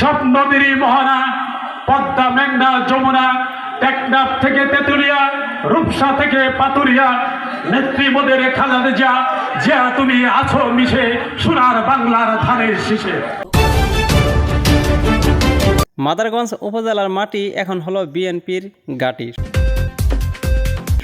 সব নদীরই মহানা, পদ্মা, মেঘনা, যমুনা, টেকনাফ থেকে তেতুলিয়া, রূপসা থেকে পাতুরিয়া, নেত্রী মোদের খালাদে যা যা তুমি আছো মিশে সোনার বাংলার ধানের শীষে। মাদারগঞ্জ উপজেলার মাটি এখন হলো বিএনপির গাটি।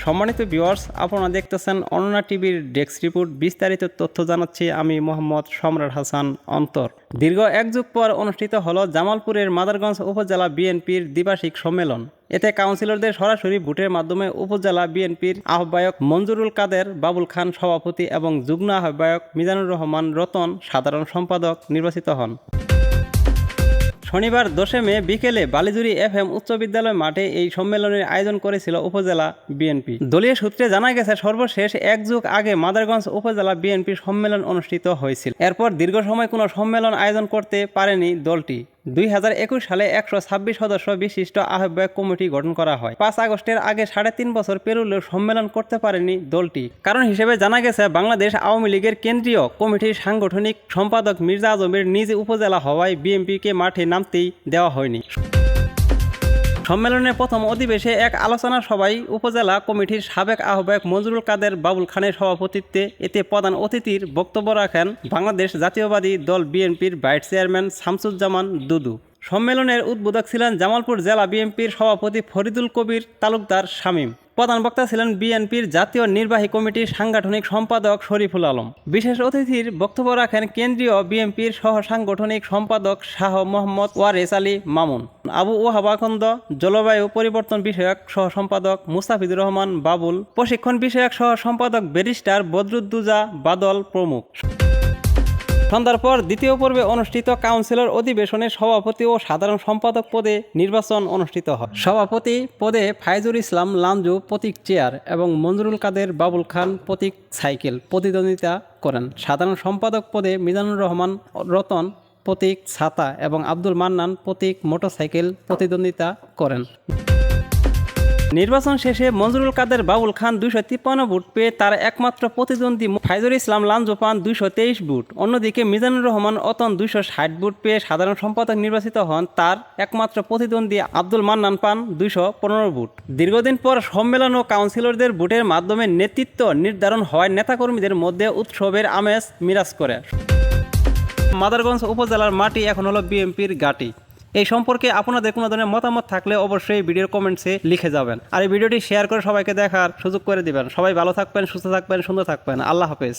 সম্মানিত ভিউয়ার্স আপনারা দেখতেছেন অননা টিভির ডেস্ক রিপোর্ট। বিস্তারিত তথ্য জানাচ্ছি আমি মোহাম্মদ সম্রাট হাসান অন্তর। দীর্ঘ এক যুগ পর অনুষ্ঠিত হলো জামালপুরের মাদারগঞ্জ উপজেলা বিএনপির দ্বিবার্ষিক সম্মেলন। এতে কাউন্সিলরদের সরাসরি ভোটের মাধ্যমে উপজেলা বিএনপির আহ্বায়ক মঞ্জুরুল কাদের, বাবুল খান সভাপতি এবং যুগ্ম আহ্বায়ক মিজানুর রহমান রতন সাধারণ সম্পাদক নির্বাচিত হন। শনিবার দশে মে বিকেলে বালিজুরি এফ এম উচ্চ বিদ্যালয় মাঠে এই সম্মেলনের আয়োজন করেছিল উপজেলা বিএনপি। দলীয় সূত্রে জানা গেছে, সর্বশেষ এক যুগ আগে মাদারগঞ্জ উপজেলা বিএনপি সম্মেলন অনুষ্ঠিত হয়েছিল। এরপর দীর্ঘ সময় কোনো সম্মেলন আয়োজন করতে পারেনি দলটি। দুই হাজার একুশ সালে একশো ছাব্বিশ সদস্য বিশিষ্ট আহ্বায়ক কমিটি গঠন করা হয়। পাঁচ আগস্টের আগে সাড়ে তিন বছর পেরুলেও সম্মেলন করতে পারেনি দলটি। কারণ হিসেবে জানা গেছে, বাংলাদেশ আওয়ামী লীগের কেন্দ্রীয় কমিটির সাংগঠনিক সম্পাদক মির্জা আজমের নিজ উপজেলা হওয়ায় বিএনপিকে মাঠে নামতেই দেওয়া হয়নি। সম্মেলনের প্রথম অধিবেশে এক আলোচনা সভায় উপজেলা কমিটির সাবেক আহ্বায়ক মঞ্জুরুল কাদের বাবুল খানের সভাপতিত্বে এতে প্রধান অতিথির বক্তব্য রাখেন বাংলাদেশ জাতীয়বাদী দল বিএনপির ভাইস চেয়ারম্যান শামসুজ্জামান দুদু। সম্মেলনের উদ্বোধক ছিলেন জামালপুর জেলা বিএনপির সভাপতি ফরিদুল কবির তালুকদার শামীম। প্রধান বক্তা ছিলেন বিএনপির জাতীয় নির্বাহী কমিটির সাংগঠনিক সম্পাদক শরীফুল আলম। বিশেষ অতিথির বক্তব্য রাখেন কেন্দ্রীয় বিএনপির সহ সাংগঠনিক সম্পাদক শাহ মোহাম্মদ ওয়ারেস আলী মামুন। আবু ওহাবাখন্দ জলবায়ু পরিবর্তন বিষয়ক সহ সম্পাদক মুস্তাফিজুর রহমান বাবুল, প্রশিক্ষণ বিষয়ক সহ সম্পাদক ব্যারিস্টার বদরুদ্দুজা বাদল প্রমুখ। সন্ধ্যার পর দ্বিতীয় পর্বে অনুষ্ঠিত কাউন্সিলর অধিবেশনে সভাপতি ও সাধারণ সম্পাদক পদে নির্বাচন অনুষ্ঠিত হয়। সভাপতি পদে ফাইজুল ইসলাম লাঞ্জু প্রতীক চেয়ার এবং মঞ্জুরুল কাদের বাবুল খান প্রতীক সাইকেল প্রতিদ্বন্দ্বিতা করেন। সাধারণ সম্পাদক পদে মিজানুর রহমান রতন প্রতীক ছাতা এবং আব্দুল মান্নান প্রতীক মোটরসাইকেল প্রতিদ্বন্দ্বিতা করেন। নির্বাচন শেষে মঞ্জুরুল কাদের বাবুল খান দুইশো তিপ্পান্ন ভোট পেয়ে তার একমাত্র প্রতিদ্বন্দ্বী ফাইজুল ইসলাম লাঞ্জু পান দুইশো তেইশ ভোট। অন্যদিকে মিজানুর রহমান অতন দুইশো ষাট ভোট পেয়ে সাধারণ সম্পাদক নির্বাচিত হন তার একমাত্র প্রতিদ্বন্দ্বী আব্দুল মান্নান পান দুইশো পনেরো ভোট। দীর্ঘদিন পর সম্মেলন ও কাউন্সিলরদের ভোটের মাধ্যমে নেতৃত্ব নির্ধারণ হয় নেতাকর্মীদের মধ্যে উৎসবের আমেজ মিরাজ করে। মাদারগঞ্জ উপজেলার মাটি এখন হলো বিএনপির গাটি এই সম্পর্কে আপনাদের কোনো ধরনের মতামত থাকলে অবশ্যই ভিডিওর কমেন্টসে লিখে যাবেন। আর এই ভিডিওটি শেয়ার করে সবাইকে দেখার সুযোগ করে দিবেন। সবাই ভালো থাকবেন, সুস্থ থাকবেন, সুন্দর থাকবেন। আল্লাহ হাফেজ।